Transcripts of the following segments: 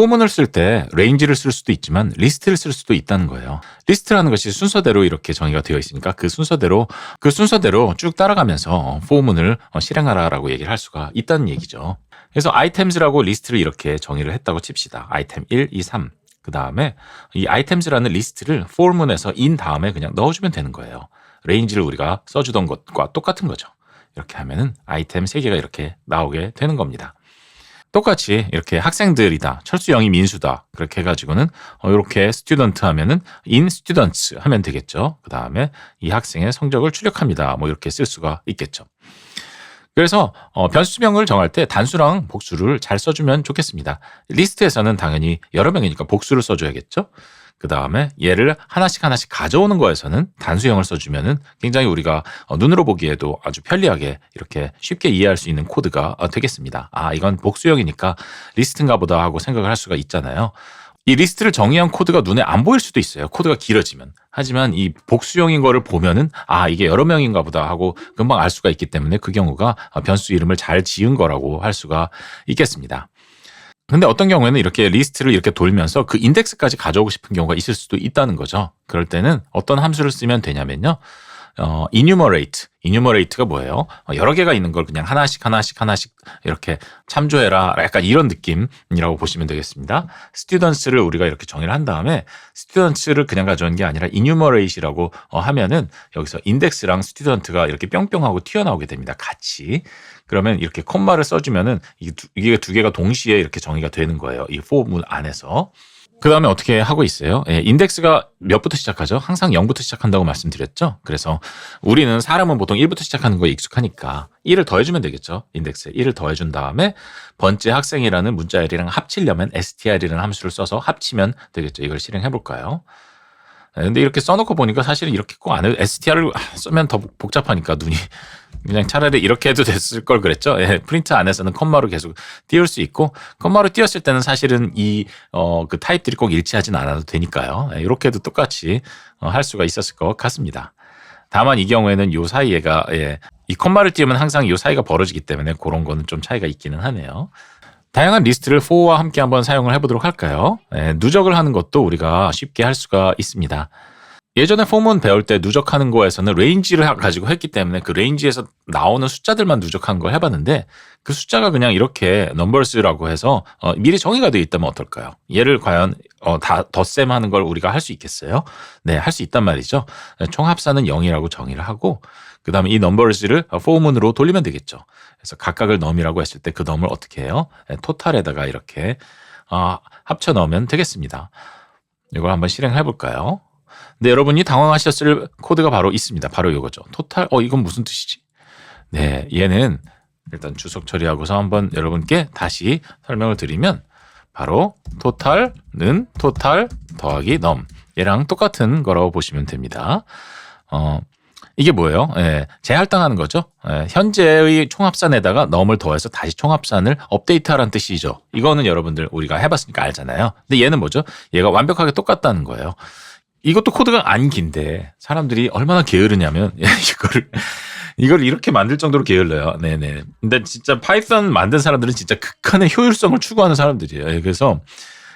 포문을 쓸 때 레인지를 쓸 수도 있지만 리스트를 쓸 수도 있다는 거예요. 리스트라는 것이 순서대로 이렇게 정의가 되어 있으니까 그 순서대로 그 순서대로 쭉 따라가면서 포문을 어, 실행하라라고 얘기를 할 수가 있다는 얘기죠. 그래서 아이템즈라고 리스트를 이렇게 정의를 했다고 칩시다. 아이템 1, 2, 3. 그 다음에 이 아이템즈라는 리스트를 포문에서 인 다음에 그냥 넣어주면 되는 거예요. 레인지를 우리가 써주던 것과 똑같은 거죠. 이렇게 하면은 아이템 3개가 이렇게 나오게 되는 겁니다. 똑같이 이렇게 학생들이다. 철수 영이 민수다. 그렇게 해가지고는 어, 이렇게 스튜던트 하면은 in students 하면 되겠죠. 그 다음에 이 학생의 성적을 출력합니다. 뭐 이렇게 쓸 수가 있겠죠. 그래서 어, 변수명을 정할 때 단수랑 복수를 잘 써주면 좋겠습니다. 리스트에서는 당연히 여러 명이니까 복수를 써줘야겠죠. 그 다음에 얘를 하나씩 하나씩 가져오는 거에서는 단수형을 써주면은 굉장히 우리가 어, 눈으로 보기에도 아주 편리하게 이렇게 쉽게 이해할 수 있는 코드가 어, 되겠습니다. 아, 이건 복수형이니까 리스트인가 보다 하고 생각을 할 수가 있잖아요. 이 리스트를 정의한 코드가 눈에 안 보일 수도 있어요. 코드가 길어지면. 하지만 이 복수형인 거를 보면은 아, 이게 여러 명인가 보다 하고 금방 알 수가 있기 때문에 그 경우가 어, 변수 이름을 잘 지은 거라고 할 수가 있겠습니다. 근데 어떤 경우에는 이렇게 리스트를 이렇게 돌면서 그 인덱스까지 가져오고 싶은 경우가 있을 수도 있다는 거죠. 그럴 때는 어떤 함수를 쓰면 되냐면요. 어, enumerate. Enumerate가 뭐예요? 어, 여러 개가 있는 걸 그냥 하나씩 하나씩 하나씩 이렇게 참조해라. 약간 이런 느낌이라고 보시면 되겠습니다. students를 우리가 이렇게 정의를 한 다음에 students를 그냥 가져온 게 아니라 enumerate이라고 어, 하면은 여기서 index랑 student가 이렇게 뿅뿅하고 튀어나오게 됩니다. 같이. 그러면 이렇게 콤마를 써주면은 이게 두 개가 동시에 이렇게 정의가 되는 거예요. 이 포문 안에서. 그 다음에 어떻게 하고 있어요? 예, 인덱스가 몇부터 시작하죠? 항상 0부터 시작한다고 말씀드렸죠? 그래서 우리는 사람은 보통 1부터 시작하는 거에 익숙하니까 1을 더해주면 되겠죠? 인덱스에 1을 더해준 다음에 번째 학생이라는 문자열이랑 합치려면 str이라는 함수를 써서 합치면 되겠죠? 이걸 실행해 볼까요? 예, 근데 이렇게 써놓고 보니까 사실은 이렇게 꼭 안 해도 str을 쓰면 더 복잡하니까 눈이 그냥 차라리 이렇게 해도 됐을 걸 그랬죠. 예, 프린트 안에서는 컴마로 계속 띄울 수 있고 컴마로 띄웠을 때는 사실은 이 어 그 타입들이 꼭 일치하진 않아도 되니까요. 예, 이렇게 해도 똑같이 어, 할 수가 있었을 것 같습니다. 다만 이 경우에는 요 사이에가 예, 이 컴마를 띄우면 항상 요 사이가 벌어지기 때문에 그런 거는 좀 차이가 있기는 하네요. 다양한 리스트를 for와 함께 한번 사용을 해보도록 할까요? 예, 누적을 하는 것도 우리가 쉽게 할 수가 있습니다. 예전에 포문 배울 때 누적하는 거에서는 레인지를 가지고 했기 때문에 그 레인지에서 나오는 숫자들만 누적한 걸 해봤는데 그 숫자가 그냥 이렇게 넘버스라고 해서 어, 미리 정의가 되어 있다면 어떨까요? 얘를 과연 어, 다 덧셈 하는 걸 우리가 할 수 있겠어요? 네, 할 수 있단 말이죠. 총합사는 0이라고 정의를 하고 그 다음에 이 넘버스를 포문으로 돌리면 되겠죠. 그래서 각각을 넘이라고 했을 때 그 넘을 어떻게 해요? 네, 토탈에다가 이렇게 어, 합쳐 넣으면 되겠습니다. 이걸 한번 실행해 볼까요? 근데 여러분이 당황하셨을 코드가 바로 있습니다. 바로 이거죠. 토탈, 어, 이건 무슨 뜻이지? 네, 얘는 일단 주석 처리하고서 한번 여러분께 다시 설명을 드리면 바로 토탈은 토탈 더하기 넘. 얘랑 똑같은 거라고 보시면 됩니다. 어, 이게 뭐예요? 예, 재할당하는 거죠. 예, 현재의 총합산에다가 넘을 더해서 다시 총합산을 업데이트하라는 뜻이죠. 이거는 여러분들 우리가 해봤으니까 알잖아요. 근데 얘는 뭐죠? 얘가 완벽하게 똑같다는 거예요. 이것도 코드가 안 긴데 사람들이 얼마나 게으르냐면 이거를 이걸 이렇게 만들 정도로 게을러요. 네네. 근데 진짜 파이썬 만든 사람들은 진짜 극한의 효율성을 추구하는 사람들이에요. 예, 그래서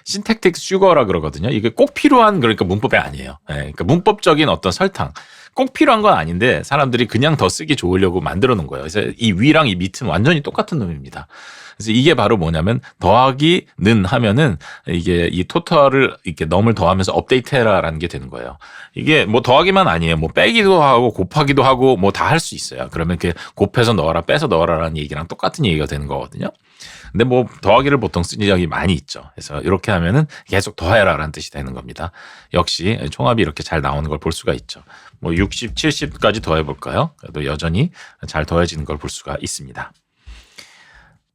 신텍틱 슈거라 그러거든요. 이게 꼭 필요한 그러니까 문법이 아니에요. 네, 그러니까 문법적인 어떤 설탕 꼭 필요한 건 아닌데 사람들이 그냥 더 쓰기 좋으려고 만들어 놓은 거예요. 그래서 이 위랑 이 밑은 완전히 똑같은 놈입니다. 그래서 이게 바로 뭐냐면 더하기 는 하면은 이게 이 토탈을 이렇게 넘을 더하면서 업데이트해라라는 게 되는 거예요. 이게 뭐 더하기만 아니에요. 뭐 빼기도 하고 곱하기도 하고 뭐 다 할 수 있어요. 그러면 이렇게 곱해서 넣어라 빼서 넣어라라는 얘기랑 똑같은 얘기가 되는 거거든요. 근데 뭐 더하기를 보통 쓰는 적이 많이 있죠. 그래서 이렇게 하면은 계속 더해라라는 뜻이 되는 겁니다. 역시 총합이 이렇게 잘 나오는 걸 볼 수가 있죠. 뭐 60, 70까지 더해 볼까요? 그래도 여전히 잘 더해지는 걸 볼 수가 있습니다.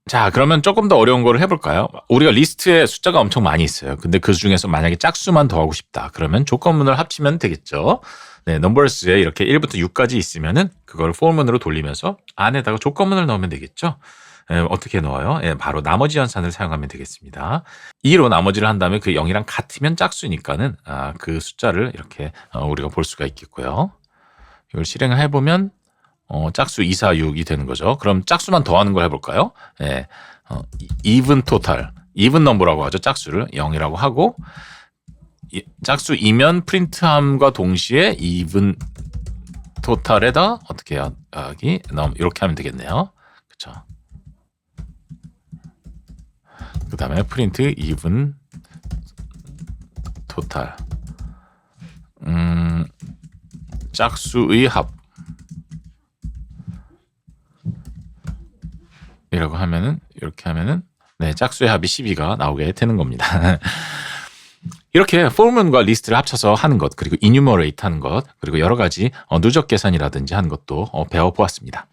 자, 그러면 조금 더 어려운 거를 해볼까요? 우리가 리스트에 숫자가 엄청 많이 있어요. 근데 그 중에서 만약에 짝수만 더하고 싶다. 그러면 조건문을 합치면 되겠죠. 네, 넘버스에 이렇게 1부터 6까지 있으면은 그걸 포문으로 돌리면서 안에다가 조건문을 넣으면 되겠죠. 네, 어떻게 넣어요? 네, 바로 나머지 연산을 사용하면 되겠습니다. 2로 나머지를 한 다음에 그 0이랑 같으면 짝수니까는 아, 그 숫자를 이렇게 어, 우리가 볼 수가 있겠고요. 이걸 실행을 해보면 어, 짝수 2, 4, 6이 되는 거죠. 그럼 짝수만 더하는 걸 해볼까요? 예. 어, even total. even 넘버라고 하죠. 짝수를 0이라고 하고 이- 짝수이면 프린트함과 동시에 even 토탈에다 어떻게 넘 이렇게 하면 되겠네요. 그렇죠. 그 다음에 프린트 even 음 짝수의 합 이라고 하면은 이렇게 하면은 네 짝수의 합이 12가 나오게 되는 겁니다. 이렇게 포문과 리스트를 합쳐서 하는 것 그리고 이뉴머레이트 하는 것 그리고 여러 가지 어, 누적 계산이라든지 하는 것도 어, 배워보았습니다.